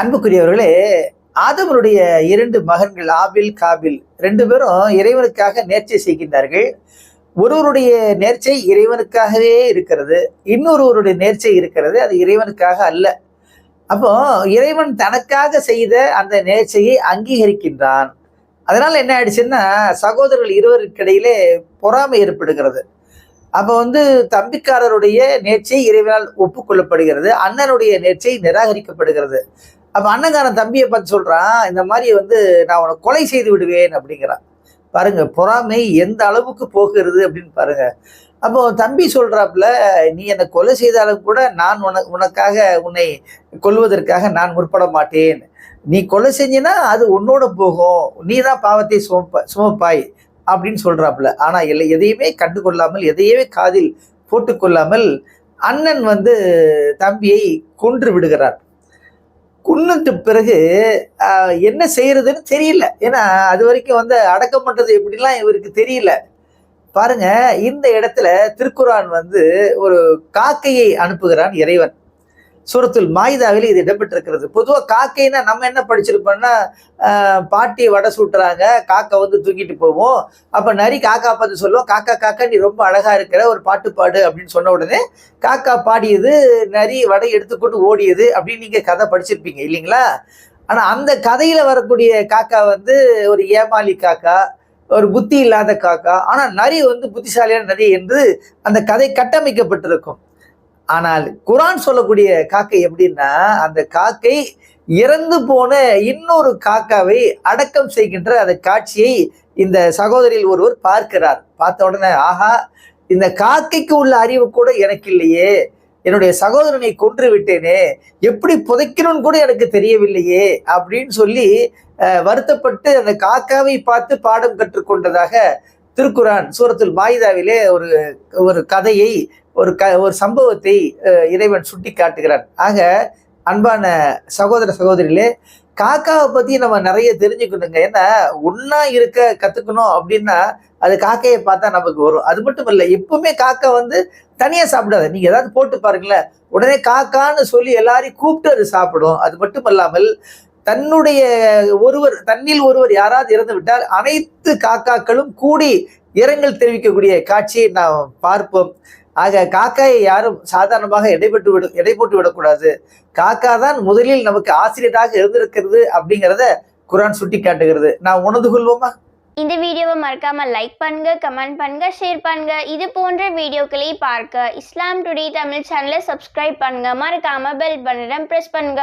அன்புக்குரியவர்களே ஆதவனுடைய இரண்டு மகன்கள் ஆபில் காபில் ரெண்டு பேரும் இறைவனுக்காக நேர்ச்சை செய்கின்றார்கள். ஒருவருடைய நேர்ச்சை இறைவனுக்காகவே இருக்கிறது. இன்னொருவருடைய நேர்ச்சை இருக்கிறது. அது இறைவனுக்காக அல்ல. அப்போ இறைவன் தனக்காக செய்த அந்த நேர்ச்சையை அங்கீகரிக்கின்றான். அதனால என்ன ஆயிடுச்சுன்னா சகோதரர்கள் இருவருக்கிடையிலே பொறாமை ஏற்படுகிறது. அப்போ வந்து தம்பிக்காரருடைய நேர்ச்சை இறைவனால் ஒப்புக்கொள்ளப்படுகிறது. அண்ணனுடைய நேர்ச்சை நிராகரிக்கப்படுகிறது. அப்ப அண்ணங்காரன் தம்பியை பார்த்து சொல்றான் இந்த மாதிரி வந்து நான் உனக்கு கொலை செய்து விடுவேன் அப்படிங்கிறான். பாருங்க பொறாமை எந்த அளவுக்கு போகிறது அப்படின்னு பாருங்க. அப்போ தம்பி சொல்றாப்புல நீ என்னை கொலை செய்தாலும் கூட நான் உனக்கு உனக்காக உன்னை கொல்வதற்காக நான் முற்பட மாட்டேன். நீ கொலை செஞ்சினா அது உன்னோட போகும். நீ தான் பாவத்தை சுமப்ப சுமப்பாய் அப்படின்னு சொல்றாப்புல. ஆனா இல்லை எதையுமே கண்டு கொள்ளாமல் எதையுமே காதில் போட்டுக்கொள்ளாமல் அண்ணன் வந்து தம்பியை கொன்று விடுகிறார். கொன்னுட்டு பிறகு என்ன செய்யறதுன்னு தெரியல. ஏன்னா அது வரைக்கும் வந்து அடக்கம் பண்ணுறது எப்படிலாம் இவருக்கு தெரியல. பாருங்க இந்த இடத்துல திருக்குரான் வந்து ஒரு காக்கையை அனுப்புகிறான் இறைவன். சூரத்துல் மாயுதாவில் இது இடம்பெற்றிருக்கிறது. பொதுவாக காக்கைன்னா நம்ம என்ன படிச்சிருப்போம்னா பாட்டி வடை சுட்டுறாங்க காக்கை வந்து தூக்கிட்டு போவோம். அப்போ நரி காக்கா பார்த்து சொல்லுவோம் காக்கா காக்கா நீ ரொம்ப அழகாக இருக்கிற ஒரு பாட்டு பாடு அப்படின்னு சொன்ன உடனே காக்கா பாடியது நரி வடை எடுத்துக்கொண்டு ஓடியது அப்படின்னு நீங்கள் கதை படிச்சிருப்பீங்க இல்லைங்களா? ஆனால் அந்த கதையில் வரக்கூடிய காக்கா வந்து ஒரு ஏமாளி காக்கா ஒரு புத்தி இல்லாத காக்கா. ஆனால் நரி வந்து புத்திசாலியான நரி என்று அந்த கதை கட்டமைக்கப்பட்டிருக்கும். ஆனால் குரான் சொல்லக்கூடிய காக்கை எப்படின்னா அந்த காக்கை இறந்து போன இன்னொரு காக்காவை அடக்கம் செய்கின்ற அந்த காட்சியை இந்த சகோதரியில் ஒருவர் பார்க்கிறார். பார்த்த உடனே ஆஹா இந்த காக்கைக்கு உள்ள அறிவு கூட எனக்கு இல்லையே. என்னுடைய சகோதரனை கொன்று விட்டேனே. எப்படி புதைக்கணும்னு கூட எனக்கு தெரியவில்லையே அப்படின்னு சொல்லி வருத்தப்பட்டு அந்த காக்காவை பார்த்து பாடம் கற்றுக்கொண்டதாக திருக்குரான் சூரத்தில் மாயுதாவிலே ஒரு ஒரு கதையை ஒரு க ஒரு சம்பவத்தை இறைவன் சுட்டி காட்டுகிறான். ஆக அன்பான சகோதர சகோதரிகளே காக்காவை பற்றி நம்ம நிறைய தெரிஞ்சுக்கணுங்க. ஏன்னா ஒன்றா இருக்க கற்றுக்கணும் அப்படின்னா அது காக்கையை பார்த்தா நமக்கு வரும். அது மட்டும் இல்லை எப்பவுமே காக்கா வந்து தனியாக சாப்பிடாது. நீங்கள் ஏதாவது போட்டு பாருங்களேன். உடனே காக்கான்னு சொல்லி எல்லாரையும் கூப்பிட்டு அது சாப்பிடும். அது மட்டும் இல்லாமல் தன்னுடைய ஒருவர் தன்னில் ஒருவர் யாராவது இறந்து விட்டால் அனைத்து காக்காக்களும் கூடி இரங்கல் தெரிவிக்கக்கூடிய காட்சியை நாம் பார்ப்போம். ஆக காக்காயை யாரும் சாதாரணமாக எடைபட்டு விட எடை போட்டு விடக்கூடாது. காக்கா தான் முதலில் நமக்கு ஆசிரியராக இருந்திருக்கிறது அப்படிங்கிறத குரான் சுட்டி காட்டுகிறது. நான் உணர்ந்து கொள்வோமா? இந்த வீடியோவை மறக்காம லைக் பண்ணுங்க கமெண்ட் பண்ணுங்க ஷேர் பண்ணுங்க. இது போன்ற வீடியோக்களை பார்க்க இஸ்லாம் டுடே தமிழ் சேனலை சப்ஸ்கிரைப் பண்ணுங்க. மறக்காம பெல் பட்டனை பிரஸ் பண்ணுங்க.